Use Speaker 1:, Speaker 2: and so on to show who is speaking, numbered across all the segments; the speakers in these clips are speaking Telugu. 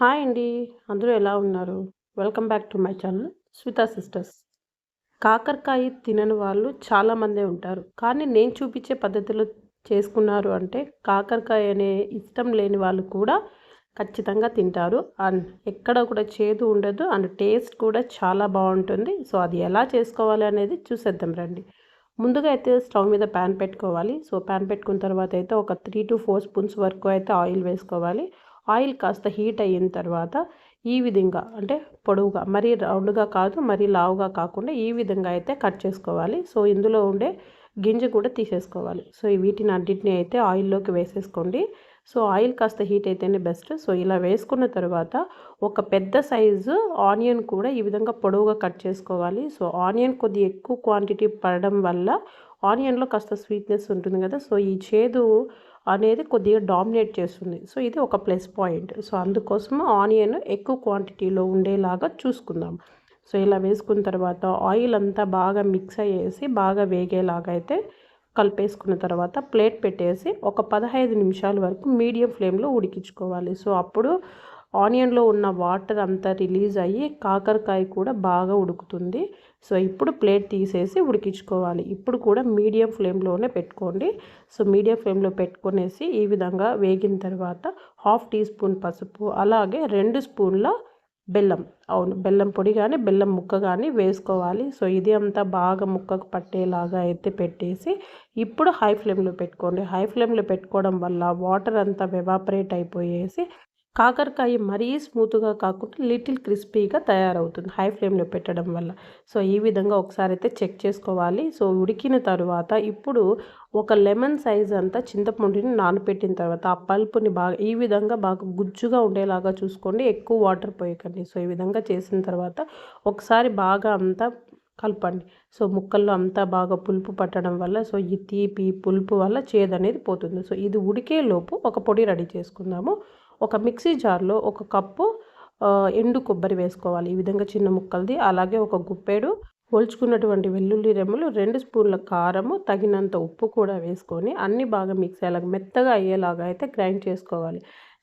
Speaker 1: హాయ్ అండి అందరూ ఎలా ఉన్నారు? Welcome back to my channel Smitha sisters కాకరకాయ తినని వాళ్ళు చాలామందే ఉంటారు. కానీ నేను చూపించే పద్ధతిలో చేసుకున్నారు అంటే కాకరకాయ అనే ఇష్టం లేని వాళ్ళు కూడా ఖచ్చితంగా తింటారు. అండ్ ఎక్కడ కూడా చేదు ఉండదు. అండ్ టేస్ట్ కూడా చాలా బాగుంటుంది. సో అది ఎలా చేసుకోవాలి అనేది చూసేద్దాం రండి. ముందుగా అయితే స్టవ్ మీద ప్యాన్ పెట్టుకోవాలి. సో ప్యాన్ పెట్టుకున్న తర్వాత అయితే ఒక త్రీ టు ఫోర్ స్పూన్స్ వరకు అయితే ఆయిల్ వేసుకోవాలి. ఆయిల్ కాస్త హీట్ అయిన తర్వాత ఈ విధంగా అంటే పొడవుగా మరీ రౌండ్గా కాదు మరీ లావుగా కాకుండా ఈ విధంగా అయితే కట్ చేసుకోవాలి. సో ఇందులో ఉండే గింజ కూడా తీసేసుకోవాలి. సో వీటిని అన్నింటినీ అయితే ఆయిల్లోకి వేసేసుకోండి. సో ఆయిల్ కాస్త హీట్ అయితేనే బెస్ట్. సో ఇలా వేసుకున్న తర్వాత ఒక పెద్ద సైజు ఆనియన్ కూడా ఈ విధంగా పొడవుగా కట్ చేసుకోవాలి. సో ఆనియన్ కొద్దిగా ఎక్కువ క్వాంటిటీ పడడం వల్ల ఆనియన్లో కాస్త స్వీట్నెస్ ఉంటుంది కదా. సో ఈ చేదు అనేది కొద్దిగా డామినేట్ చేస్తుంది. సో ఇది ఒక ప్లస్ పాయింట్. సో అందుకోసం ఆనియన్ ఎక్కువ క్వాంటిటీలో ఉండేలాగా చూసుకుందాం. సో ఇలా వేసుకున్న తర్వాత ఆయిల్ అంతా బాగా మిక్స్ అయ్యేసి బాగా వేగేలాగా అయితే కలిపేసుకున్న తర్వాత ప్లేట్ పెట్టేసి ఒక పదహైదు నిమిషాల వరకు మీడియం ఫ్లేమ్లో ఉడికించుకోవాలి. సో అప్పుడు ఆనియన్లో ఉన్న వాటర్ అంతా రిలీజ్ అయ్యి కాకరకాయ కూడా బాగా ఉడుకుతుంది. సో ఇప్పుడు ప్లేట్ తీసేసి ఉడికించుకోవాలి. ఇప్పుడు కూడా మీడియం ఫ్లేమ్లోనే పెట్టుకోండి. సో మీడియం ఫ్లేమ్లో పెట్టుకునేసి ఈ విధంగా వేగిన తర్వాత హాఫ్ టీ స్పూన్ పసుపు అలాగే రెండు స్పూన్ల బెల్లం అవును బెల్లం పొడి కానీ బెల్లం ముక్క కానీ వేసుకోవాలి. సో ఇది అంతా బాగా ముక్కకు పట్టేలాగా అయితే పెట్టేసి ఇప్పుడు హై ఫ్లేమ్లో పెట్టుకోండి. హై ఫ్లేమ్లో పెట్టుకోవడం వల్ల వాటర్ అంతా వెవాపరేట్ అయిపోయేసి కాకరకాయ మరీ స్మూత్గా కాకుండా లిటిల్ క్రిస్పీగా తయారవుతుంది హై ఫ్లేమ్లో పెట్టడం వల్ల. సో ఈ విధంగా ఒకసారి అయితే చెక్ చేసుకోవాలి. సో ఉడికిన తర్వాత ఇప్పుడు ఒక లెమన్ సైజ్ అంతా చింతపండుని నానపెట్టిన తర్వాత ఆ పల్పుని బాగా ఈ విధంగా బాగా గుజ్జుగా ఉండేలాగా చూసుకోండి. ఎక్కువ వాటర్ పోయకండి. సో ఈ విధంగా చేసిన తర్వాత ఒకసారి బాగా అంతా కలపండి. సో ముక్కల్లో అంతా బాగా పులుపు పట్టడం వల్ల సో ఈ తీపి పులుపు వల్ల చేదు అనేది పోతుంది. సో ఇది ఉడికే లోపు ఒక పొడి రెడీ చేసుకుందాము. ఒక మిక్సీ జార్లో ఒక కప్పు ఎండు కొబ్బరి వేసుకోవాలి. ఈ విధంగా చిన్న ముక్కలది అలాగే ఒక గుప్పెడు ఒల్చుకున్నటువంటి వెల్లుల్లి రెమ్మలు రెండు స్పూన్ల కారము తగినంత ఉప్పు కూడా వేసుకొని అన్ని బాగా మిక్స్ అయ్యేలాగా మెత్తగా అయ్యేలాగా అయితే గ్రైండ్ చేసుకోవాలి.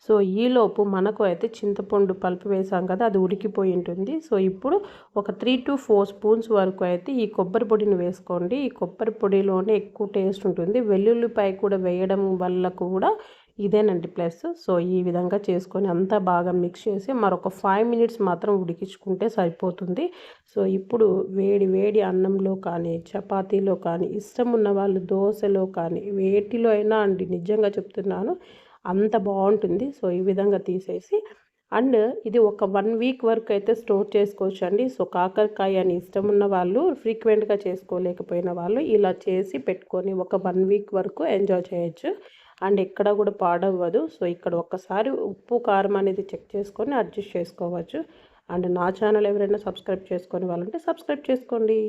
Speaker 1: సో ఈలోపు మనకు అయితే చింతపండు పలుపు వేసాం కదా అది ఉడికిపోయి ఉంటుంది. సో ఇప్పుడు ఒక త్రీ టు ఫోర్ స్పూన్స్ వరకు అయితే ఈ కొబ్బరి పొడిని వేసుకోండి. ఈ కొబ్బరి పొడిలోనే ఎక్కువ టేస్ట్ ఉంటుంది. వెల్లుల్లిపాయ కూడా వేయడం వల్ల కూడా ఇదేనండి ప్లస్. సో ఈ విధంగా చేసుకొని అంతా బాగా మిక్స్ చేసి మరొక ఫైవ్ మినిట్స్ మాత్రం ఉడికించుకుంటే సరిపోతుంది. సో ఇప్పుడు వేడి వేడి అన్నంలో కానీ చపాతీలో కానీ ఇష్టం ఉన్న వాళ్ళు దోశలో కానీ వేటిలో అయినా అండి నిజంగా చెప్తున్నాను అంత బాగుంటుంది. సో ఈ విధంగా తీసేసి అండ్ ఇది ఒక వన్ వీక్ వరకు అయితే స్టోర్ చేసుకోవచ్చు అండి సో కాకరకాయ అని ఇష్టం ఉన్న వాళ్ళు ఫ్రీక్వెంట్గా చేసుకోలేకపోయిన వాళ్ళు ఇలా చేసి పెట్టుకొని ఒక వన్ వీక్ వరకు ఎంజాయ్ చేయొచ్చు. అండ్ ఎక్కడ కూడా పాడవ్వదు. సో ఇక్కడ ఒక్కసారి ఉప్పు కారం అనేది చెక్ చేసుకొని అడ్జస్ట్ చేసుకోవచ్చు. అండ్ నా ఛానల్ ఎవరైనా సబ్స్క్రైబ్ చేసుకొని వాళ్ళంటే సబ్స్క్రైబ్ చేసుకోండి.